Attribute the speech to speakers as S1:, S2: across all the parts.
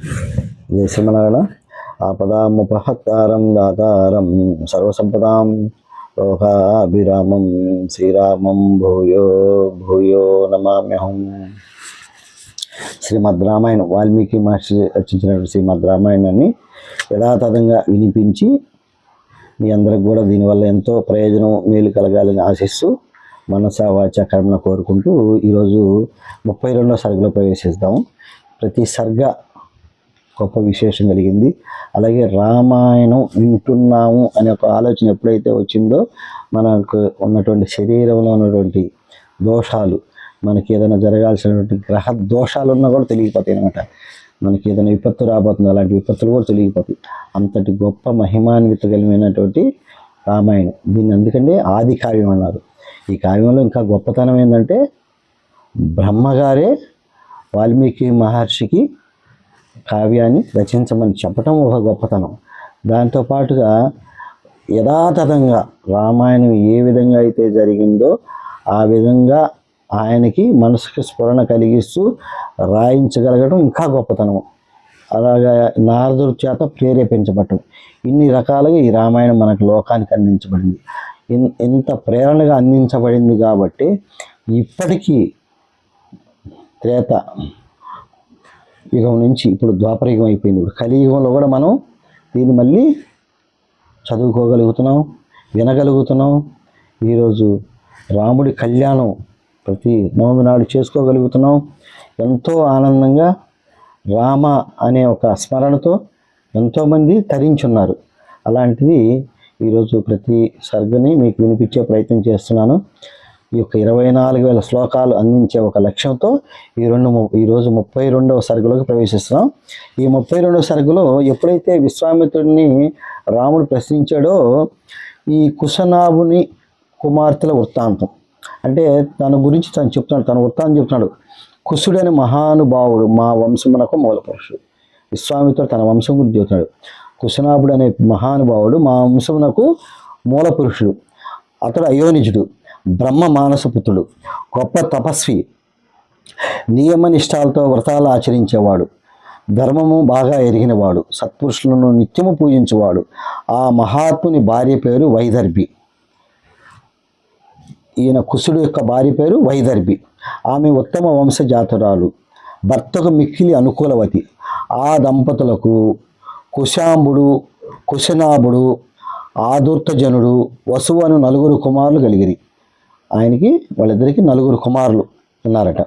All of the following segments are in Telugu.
S1: జయ శ్రీమనారాయణ ఆపదాముపహత్తారం దాతారం సర్వసంపదాం లోకాభిరామం శ్రీరామం భూయో భూయో నమామ్యహం. శ్రీమద్ రామాయణం వాల్మీకి మహర్షి రచించినటువంటి శ్రీమద్ రామాయణాన్ని యథాతథంగా వినిపించి మీ అందరికి కూడా దీనివల్ల ఎంతో ప్రయోజనం మేలు కలగాలని ఆశిస్తూ మనస వాచ కర్మను కోరుకుంటూ ఈరోజు ముప్పై రెండో సర్గలో ప్రవేశిస్తాము. ప్రతి సర్గ గొప్ప విశేషం కలిగింది. అలాగే రామాయణం వింటున్నాము అనే ఒక ఆలోచన ఎప్పుడైతే వచ్చిందో మనకు ఉన్నటువంటి శరీరంలో ఉన్నటువంటి దోషాలు మనకి ఏదైనా జరగాల్సినటువంటి గ్రహ దోషాలు ఉన్నా కూడా తెలియకపోతాయి అనమాట మనకి ఏదైనా విపత్తు రాబోతుంది అలాంటి విపత్తులు కూడా తెలిగిపోతాయి అంతటి గొప్ప మహిమాన్విత కలిగినటువంటి రామాయణం. దీన్ని అందుకంటే ఆది కావ్యం అన్నారు. ఈ కావ్యంలో ఇంకా గొప్పతనం ఏంటంటే బ్రహ్మగారే వాల్మీకి మహర్షికి కావ్యాన్ని రచించమని చెప్పటం ఒక గొప్పతనం. దాంతోపాటుగా యథాతథంగా రామాయణం ఏ విధంగా అయితే జరిగిందో ఆ విధంగా ఆయనకి మనసుకి స్ఫురణ కలిగిస్తూ రాయించగలగడం ఇంకా గొప్పతనం. అలాగా నారదుడి చేత ప్రేరేపించబడటం ఇన్ని రకాలుగా ఈ రామాయణం మనకు లోకానికి అందించబడింది. ఇన్- ఇంత ప్రేరణగా అందించబడింది కాబట్టి ఇప్పటికీ త్రేత యుగం నుంచి ఇప్పుడు ద్వాపరయుగం అయిపోయింది. ఇప్పుడు కలియుగంలో కూడా మనం దీన్ని మళ్ళీ చదువుకోగలుగుతున్నాం వినగలుగుతున్నాం. ఈరోజు రాముడి కళ్యాణం ప్రతి నవమి నాడు చేసుకోగలుగుతున్నాం. ఎంతో ఆనందంగా రామ అనే ఒక స్మరణతో ఎంతోమంది తరించున్నారు. అలాంటిది ఈరోజు ప్రతి సర్గని మీకు వినిపించే ప్రయత్నం చేస్తున్నాను. ఈ యొక్క ఇరవై నాలుగు వేల శ్లోకాలు అందించే ఒక లక్ష్యంతో ఈ రెండు ఈరోజు ముప్పై రెండవ సరుకులోకి ప్రవేశిస్తున్నాం. ఈ ముప్పై రెండవ సరుకులో ఎప్పుడైతే విశ్వామిత్రుడిని రాముడు ప్రశ్నించాడో ఈ కుశనాభుని కుమార్తెల వృత్తాంతం. అంటే తన గురించి తను చెప్తున్నాడు తన వృత్తాంతం చెప్తున్నాడు. కుశుడని మహానుభావుడు మా వంశమునకు మూలపురుషుడు విశ్వామిత్రుడు తన వంశం గురించి చెప్తున్నాడు. కుశనాభుడు అనే మహానుభావుడు మా వంశమునకు మూలపురుషుడు అతడు అయోనిజుడు. బ్రహ్మ మానసపుతుడు గొప్ప తపస్వి నియమనిష్టాలతో వ్రతాలు ఆచరించేవాడు ధర్మము బాగా ఎరిగినవాడు సత్పురుషులను నిత్యము పూజించేవాడు ఆ మహాత్ముని భార్య పేరు వైదర్భి. ఈయన కుశుడు యొక్క భార్య పేరు వైదర్భి. ఆమె ఉత్తమ వంశజాతురాలు భర్తకు మిక్కిలి అనుకూలవతి. ఆ దంపతులకు కుశాంబుడు కుశనాభుడు ఆదుర్తజనుడు వసువు అను నలుగురు కుమారులు కలిగిరి. ఆయనకి వాళ్ళిద్దరికి నలుగురు కుమారులు ఉన్నారట.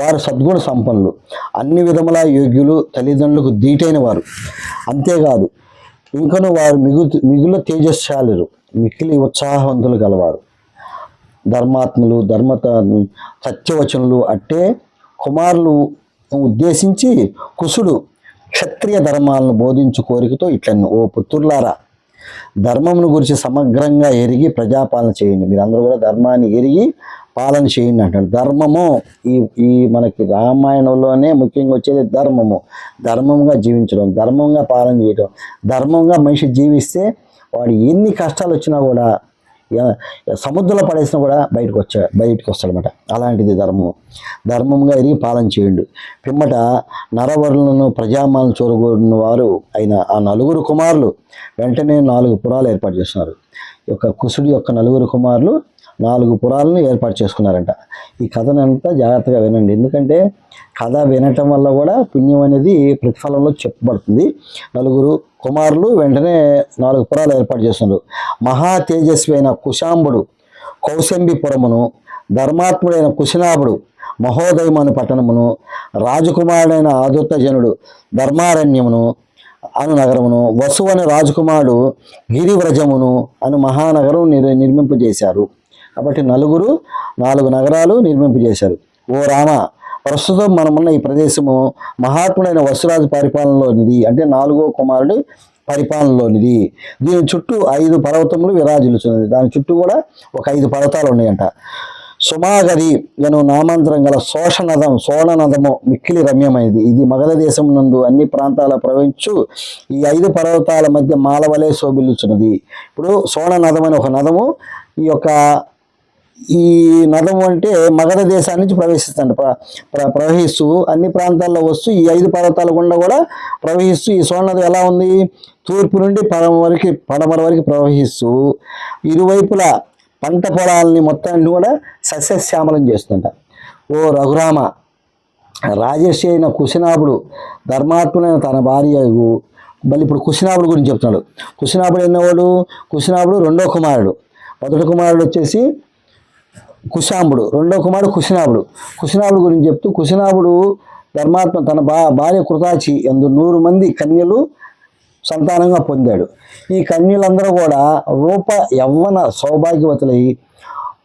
S1: వారు సద్గుణ సంపన్నులు. అన్ని విధముల యోగ్యులు తల్లిదండ్రులకు దీటైన వారు అంతేకాదు ఇంకను వారు మిగు మిగుల తేజస్శాలురు మిక్కిలి ఉత్సాహవంతులు గలవారు. ధర్మాత్ములు ధర్మత సత్యవచనులు అట్టే కుమారులు ఉద్దేశించి కుసుడు క్షత్రియ ధర్మాలను బోధించు కోరికతో ఇట్లను ఓ పుత్రులారా ధర్మమును గురించి సమగ్రంగా ఎరిగి ప్రజాపాలన చేయండి. మీరందరూ కూడా ధర్మాన్ని ఎరిగి పాలన చేయండి అంటాడు. ధర్మము ఈ ఈ మనకి రామాయణంలోనే ముఖ్యంగా వచ్చేది ధర్మము. ధర్మంగా జీవించడం ధర్మంగా పాలన చేయడం. ధర్మంగా మనిషి జీవిస్తే వాడు ఎన్ని కష్టాలు వచ్చినా కూడా సముద్రంలో పడేసినా కూడా బయటకు వచ్చా బయటకు వస్తాడనమాట అలాంటిది ధర్మం. ధర్మంగా ఎరిగి పాలన చేయండు. పిమ్మట నరవరులను ప్రజామాలను చూరగూడిన వారు అయిన ఆ నలుగురు కుమారులు వెంటనే నాలుగు పురాలు ఏర్పాటు చేస్తున్నారు ఈ యొక్క కుసుడి యొక్క నలుగురు కుమారులు నాలుగు పురాలను ఏర్పాటు చేసుకున్నారంట. ఈ కథనంతా జాగ్రత్తగా వినండి. ఎందుకంటే కథ వినటం వల్ల కూడా పుణ్యం అనేది ప్రతిఫలంలో చెప్పబడుతుంది. నలుగురు కుమారులు వెంటనే నాలుగు పురాలు ఏర్పాటు చేస్తున్నారు మహా తేజస్వి అయిన కుశాంబుడు కౌశంబిపురమును ధర్మాత్ముడైన కుశనాభుడు మహోదయమను పట్టణమును రాజకుమారుడైన ఆదుర్తజనుడు ధర్మారణ్యమును అను నగరమును వసు అను రాజకుమారుడు గిరివ్రజమును అను మహానగరం నిర్ నిర్మింపజేశారు. కాబట్టి నలుగురు నాలుగు నగరాలు నిర్మింపజేశారు. ఓ రామ ప్రస్తుతం మనమున్న ఈ ప్రదేశము మహాత్ముడైన వసురాజు పరిపాలనలోనిది. అంటే నాలుగో కుమారుడు పరిపాలనలోనిది. దీని చుట్టూ ఐదు పర్వతములు విరాజిల్లుచున్నది. దాని చుట్టూ కూడా ఒక ఐదు పర్వతాలు ఉన్నాయంట. సుమాగరి నేను నామాంతరం గల శోషనదం సోణనదము మిక్కిలి రమ్యమైనది. ఇది మగధ దేశం నందు అన్ని ప్రాంతాల ప్రవహించు ఈ ఐదు పర్వతాల మధ్య మాలవలే శోభిల్లుచున్నది. ఇప్పుడు సోణనదం అనే ఒక నదము ఈ యొక్క ఈ నదం అంటే మగధ దేశాన్ని నుంచి ప్రవేశిస్తుంది ప్ర ప్రవహిస్తూ అన్ని ప్రాంతాల్లో వస్తూ ఈ ఐదు పర్వతాల గుండా కూడా ప్రవహిస్తూ ఈ సోనది ఎలా ఉంది? తూర్పు నుండి పడమ వరకు పడమర వరకు ప్రవహిస్తూ ఇరువైపులా పంట పొలాలని మొత్తాన్ని కూడా సస్యశ్యామలం చేస్తుంట. ఓ రఘురామ రాజేష్ అయిన కుశనాభుడు ధర్మాత్ముడైన తన భార్య మళ్ళీ ఇప్పుడు కుశనాభుడు గురించి చెప్తున్నాడు. కుశనాభుడు ఎన్నవాడు? కుశనాభుడు రెండో కుమారుడు. మొదటి కుమారుడు వచ్చేసి కుశాంబుడు రెండో కుమారుడు కుశనాభుడు. కుశనాభుడు గురించి చెప్తూ కుశనాభుడు ధర్మాత్మ తన భా భార్య కృతాచి ఎందు నూరు మంది కన్యలు సంతానంగా పొందాడు. ఈ కన్యలందరూ కూడా రూప యవ్వన సౌభాగ్యవతులై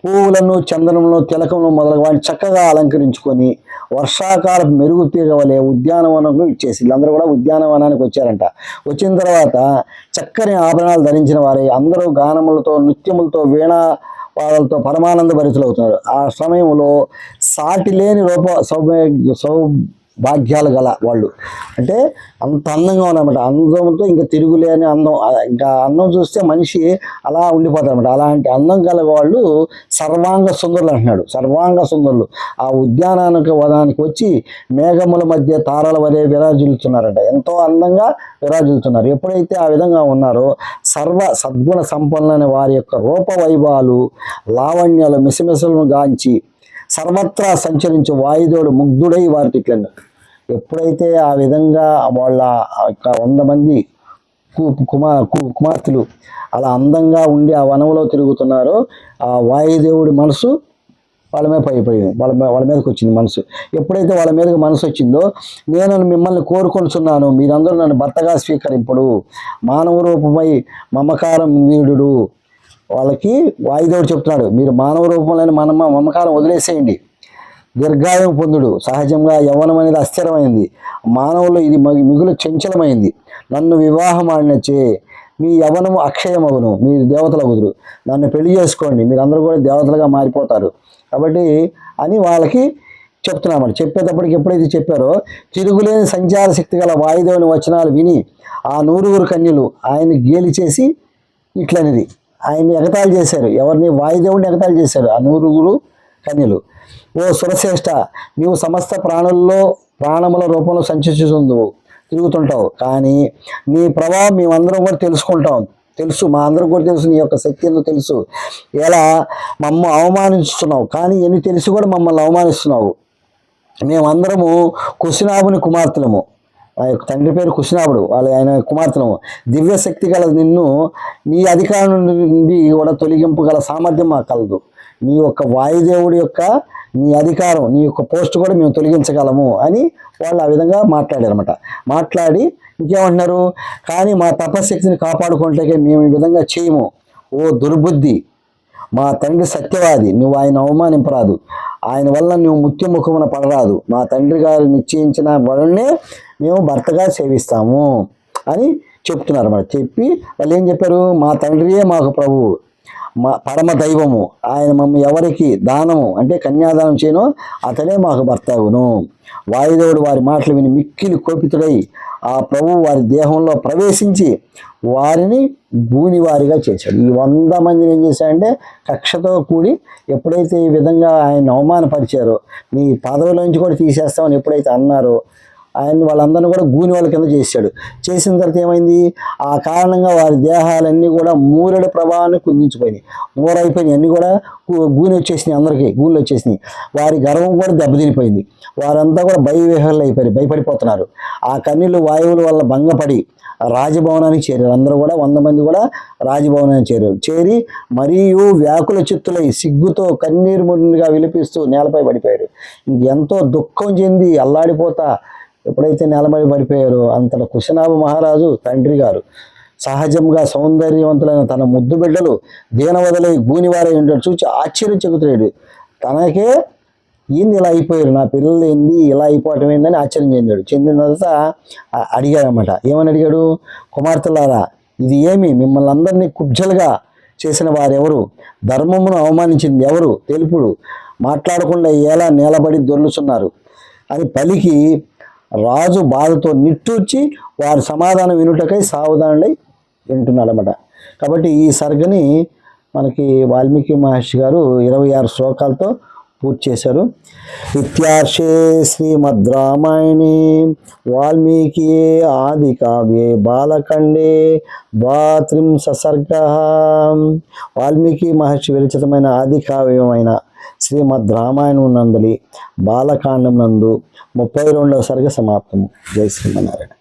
S1: పువ్వులను చందనంలో తిలకంలో మొదలగు వాటిని చక్కగా అలంకరించుకొని వర్షాకాల మెరుగు తీగ వలె ఉద్యానవనంలో ఇచ్చేసి వీళ్ళందరూ కూడా ఉద్యానవనానికి వచ్చారంట. వచ్చిన తర్వాత చక్కని ఆభరణాలు ధరించిన వారై అందరూ గానములతో నృత్యములతో వీణా వాళ్ళతో పరమానంద భరితులు అవుతున్నారు ఆ సమయంలో సాటి లేని రూప సౌభాగ్య భాగ్యాలు గల వాళ్ళు. అంటే అంత అందంగా ఉన్నారన్నమాట. అందంతో ఇంకా తిరుగులేని అందం. ఇంకా అందం చూస్తే మనిషి అలా ఉండిపోతారన్నమాట. అలాంటి అందం గల వాళ్ళు సర్వాంగ సుందరులు అంటున్నాడు. సర్వాంగ సుందరులు. ఆ ఉద్యానానికి వదానికి వచ్చి మేఘముల మధ్య తారల వరే విరాజిల్లుతున్నారంట. ఎంతో అందంగా విరాజిల్లుతున్నారు. ఎప్పుడైతే ఆ విధంగా ఉన్నారో సర్వ సద్గుణ సంపన్నులైన వారి యొక్క రూప వైభవాలు లావణ్యాలు మిసమిసలను గాంచి సర్వత్రా సంచరించి వాయుదేవుడు ముగ్ధుడై వారికి తిట్లను ఎప్పుడైతే ఆ విధంగా వాళ్ళ యొక్క వంద మంది కుమార్ కుమార్తెలు అలా అందంగా ఉండి ఆ వనంలో తిరుగుతున్నారో ఆ వాయుదేవుడి మనసు వాళ్ళ మీద పడిపోయింది. వాళ్ళ వాళ్ళ మీదకి వచ్చింది మనసు. ఎప్పుడైతే వాళ్ళ మీదకి మనసు వచ్చిందో నేను మిమ్మల్ని కోరుకొనుచున్నాను. మీరందరూ నన్ను భర్తగా స్వీకరింపుడు. మానవ రూపమై మమకారం వీరుడు వాళ్ళకి వాయుదేవుడు చెప్తున్నాడు మీరు మానవ రూపంలోని మన మమకారం వదిలేసేయండి. దీర్ఘాయం పొందుడు సహజంగా యవ్వనం అనేది అస్థిరమైంది. మానవులు ఇది మిగులు చంచలమైంది. నన్ను వివాహం ఆడినచ్చే మీ యవనము అక్షయమవును మీరు దేవతల కుదురు నన్ను పెళ్ళి చేసుకోండి మీరందరూ కూడా దేవతలుగా మారిపోతారు. కాబట్టి అని వాళ్ళకి చెప్తున్నామని చెప్పేటప్పటికి ఎప్పుడైతే చెప్పారో తిరుగులేని సంచార శక్తి గల వాయుదేవుని వచనాలు విని ఆ నూరుగురు కన్యలు ఆయన గేలి చేసి ఇట్లనేది. ఆయన్ని ఎగతాళి చేశారు. ఎవరిని వాయుదేవుడిని ఎగతాళి చేశారు. ఆ నూరుగురు కన్యలు. ఓ సురశ్రేష్ఠ నీవు సమస్త ప్రాణుల్లో ప్రాణముల రూపంలో సంచరిస్తుందువు తిరుగుతుంటావు. కానీ నీ ప్రభావం మేమందరం కూడా తెలుసుకుంటాం. తెలుసు మా అందరం కూడా తెలుసు నీ యొక్క శక్తి ఏందో తెలుసు. ఎలా? మమ్మల్ని అవమానిస్తున్నావు. కానీ ఎన్ని తెలిసి కూడా మమ్మల్ని అవమానిస్తున్నావు. మేమందరము కుశినాభుని కుమార్తెలము. తండ్రి పేరు కుషినాభుడు వాళ్ళ ఆయన కుమార్తెను దివ్యశక్తి గల నిన్ను నీ అధికారం నుండి కూడా తొలగింపు గల సామర్థ్యం మాకు కలదు. నీ యొక్క వాయుదేవుడి యొక్క నీ అధికారం నీ యొక్క పోస్ట్ కూడా మేము తొలగించగలము అని వాళ్ళు ఆ విధంగా మాట్లాడారనమాట మాట్లాడి ఇంకేమంటున్నారు? కానీ మా తపశక్తిని కాపాడుకుంటే మేము ఈ విధంగా చేయము. ఓ దుర్బుద్ధి మా తండ్రి సత్యవాది నువ్వు ఆయన అవమానింపరాదు. ఆయన వల్ల నువ్వు ముత్యముఖమున పడరాదు. మా తండ్రి గారు నిశ్చయించిన వరుణ్ణే మేము భర్తగా సేవిస్తాము అని చెప్తున్నారు అన్నమాట చెప్పి వాళ్ళు ఏం చెప్పారు? మా తండ్రియే మాకు ప్రభువు. మా పరమ దైవము. ఆయన మమ్మ ఎవరికి దానము అంటే కన్యాదానం చేయను అతనే మాకు భర్త వాయుదేవుడు వారి మాటలు విని మిక్కిలి కోపితుడై ఆ ప్రభువు వారి దేహంలో ప్రవేశించి వారిని భూనివారిగా చేశాడు. ఈ వంద మందిని ఏం చేశాడంటే కక్షతో కూడి ఎప్పుడైతే ఈ విధంగా ఆయన అవమానపరిచారో మీ పదవిలోంచి కూడా తీసేస్తామని ఎప్పుడైతే అన్నారో ఆయన వాళ్ళందరినీ కూడా గూని వాళ్ళ కింద చేశాడు. చేసిన తర్వాత ఏమైంది? ఆ కారణంగా వారి దేహాలన్నీ కూడా మూరెడ ప్రభావాన్ని కుందించిపోయినాయి. మూరైపోయినాయి. అన్నీ కూడా గూని వచ్చేసినాయి అందరికీ. గూళ్ళు వచ్చేసినాయి. వారి గర్వం కూడా దెబ్బతినిపోయింది. వారంతా కూడా భయవిహలు అయిపోయారు. భయపడిపోతున్నారు. ఆ కన్నీళ్ళు వాయువుల వల్ల భంగపడి రాజభవనానికి చేరారు. అందరూ కూడా వంద మంది కూడా రాజభవనానికి చేరారు. చేరి మరియు వ్యాకుల చిత్తులై సిగ్గుతో కన్నీరు మునిగా విలిపిస్తూ నేలపై పడిపోయారు. ఎంతో దుఃఖం చెంది అల్లాడిపోతా ఎప్పుడైతే నేలపై పడిపోయారో అంతట కుశనాభ మహారాజు తండ్రి గారు సహజంగా సౌందర్యవంతులైన తన ముద్దు బిడ్డలు దీనవదలై గూనివారై ఉండడు చూచి ఆశ్చర్యం చెబుతున్నాడు తనకే ఏంది ఇలా అయిపోయారు నా పిల్లలు ఏంది ఇలా అయిపోవటం ఏందని ఆశ్చర్యం చెందాడు. చెందిన తర్వాత అడిగాడనమాట ఏమని అడిగాడు? కుమార్తెలారా ఇది ఏమి? మిమ్మల్ని అందరినీ కుబ్జలుగా చేసిన వారెవరు? ధర్మమును అవమానించింది ఎవరు? తెలుపుడు. మాట్లాడకుండా ఎలా నిలబడి దొర్లుచున్నారు? అని పలికి రాజు బాధతో నిట్టూర్చి వారి సమాధానం వినుటకై సావధానుడై వింటున్నాడనమాట కాబట్టి ఈ సర్గని మనకి వాల్మీకి మహర్షి గారు ఇరవై ఆరు శ్లోకాలతో పూర్తి చేశారు. ఇత్యార్షే శ్రీమద్ రామాయణే వాల్మీకి ఆది కావ్యే బాలకండే ద్వాత్రింశ సర్గ. వాల్మీకి మహర్షి విరచితమైన ఆది కావ్యమైన శ్రీమద్ రామాయణం నందలి బాలకాండం నందు ముప్పై రెండవ సరిగా సమాప్తం జై శ్రీమన్నారాయణ.